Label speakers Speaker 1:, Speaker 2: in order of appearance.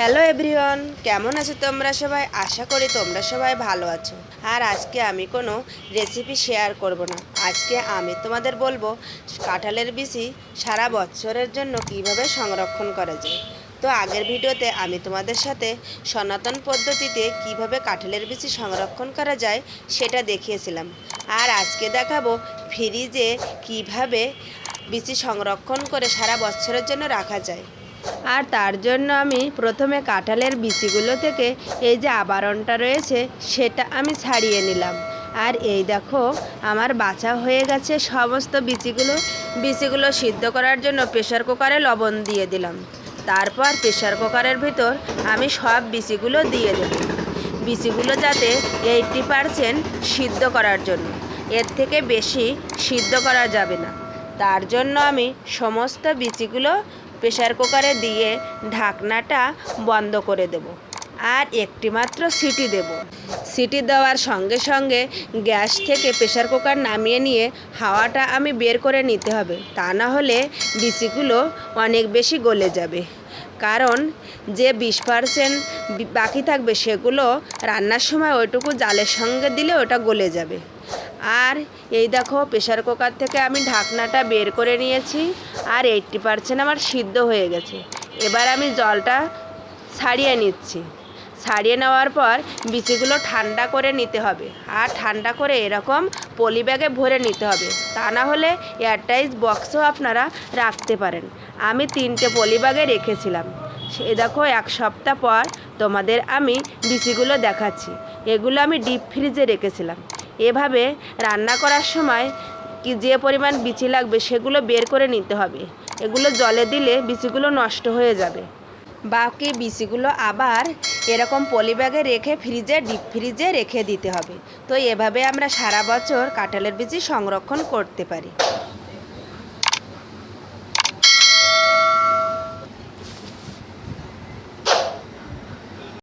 Speaker 1: Hello everyone কেমন আছো তোমরা সবাই? আশা করি তোমরা সবাই ভালো আছো। আর আজকে আমি কোনো রেসিপি শেয়ার করব না। আজকে আমি তোমাদের বলব কাঁঠালের বিচি সারা বছরের জন্য কীভাবে সংরক্ষণ করা যায়। তো আগের ভিডিওতে আমি তোমাদের সাথে সনাতন পদ্ধতিতে কীভাবে কাঁঠালের বিচি সংরক্ষণ করা যায় সেটা দেখিয়েছিলাম। আর আজকে দেখাবো ফ্রিজে কীভাবে বিচি সংরক্ষণ করে সারা বছরের জন্য রাখা যায়। আর তার জন্য আমি প্রথমে কাঁঠালের বিচিগুলো থেকে এই যে আবরণটা রয়েছে, সেটা আমি ছাড়িয়ে নিলাম। আর এই দেখো, আমার বাছা হয়ে গেছে সমস্ত বিচিগুলো। বিচিগুলো সিদ্ধ করার জন্য প্রেশার কুকারে লবণ দিয়ে দিলাম। তারপর প্রেশার কুকারের ভিতর আমি সব বিচিগুলো দিয়ে দেব। বিচিগুলো যাতে এইটটি পারসেন্ট সিদ্ধ করার জন্য। এর থেকে বেশি সিদ্ধ করা যাবে না। তার জন্য আমি সমস্ত বিচিগুলো প্রেশার কুকারে দিয়ে ঢাকনাটা বন্ধ করে দেব আর একটি মাত্র সিটি দেব। সিটি দেওয়ার সঙ্গে সঙ্গে গ্যাস থেকে প্রেশার কুকার নামিয়ে নিয়ে হাওয়াটা আমি বের করে নিতে হবে। তা না হলে বিচিগুলো অনেক বেশি গলে যাবে। কারণ যে বিশ পার্সেন্ট বাকি থাকবে সেগুলো রান্নার সময় ওইটুকু জালের সঙ্গে দিলে ওটা গলে যাবে। আর এই দেখো প্রেশার কুকার থেকে আমি ঢাকনাটা বের করে নিয়েছি আর এইটটি পার্সেন্ট আমার সিদ্ধ হয়ে গেছে। এবার আমি জলটা ছাড়িয়ে নিচ্ছি। ছাড়িয়ে নেওয়ার পর বিচিগুলো ঠান্ডা করে নিতে হবে। আর ঠান্ডা করে এরকম পলি ব্যাগে ভরে নিতে হবে। তা না হলে এয়ারটাইট বক্সও আপনারা রাখতে পারেন। আমি তিনটে পলি ব্যাগে রেখেছিলাম। সে দেখো এক সপ্তাহ পর তোমাদের আমি বিচিগুলো দেখাচ্ছি। এগুলো আমি ডিপ ফ্রিজে রেখেছিলাম। এভাবে রান্না করার সময় কি যে পরিমাণ বিচি লাগবে সেগুলো বের করে নিতে হবে। এগুলো জলে দিলে বিচিগুলো নষ্ট হয়ে যাবে। বাকি বিচিগুলো আবার এরকম পলি ব্যাগে রেখে ফ্রিজে, ডিপ ফ্রিজে রেখে দিতে হবে। তো এভাবে আমরা সারা বছর কাঁঠালের বিচি সংরক্ষণ করতে পারি।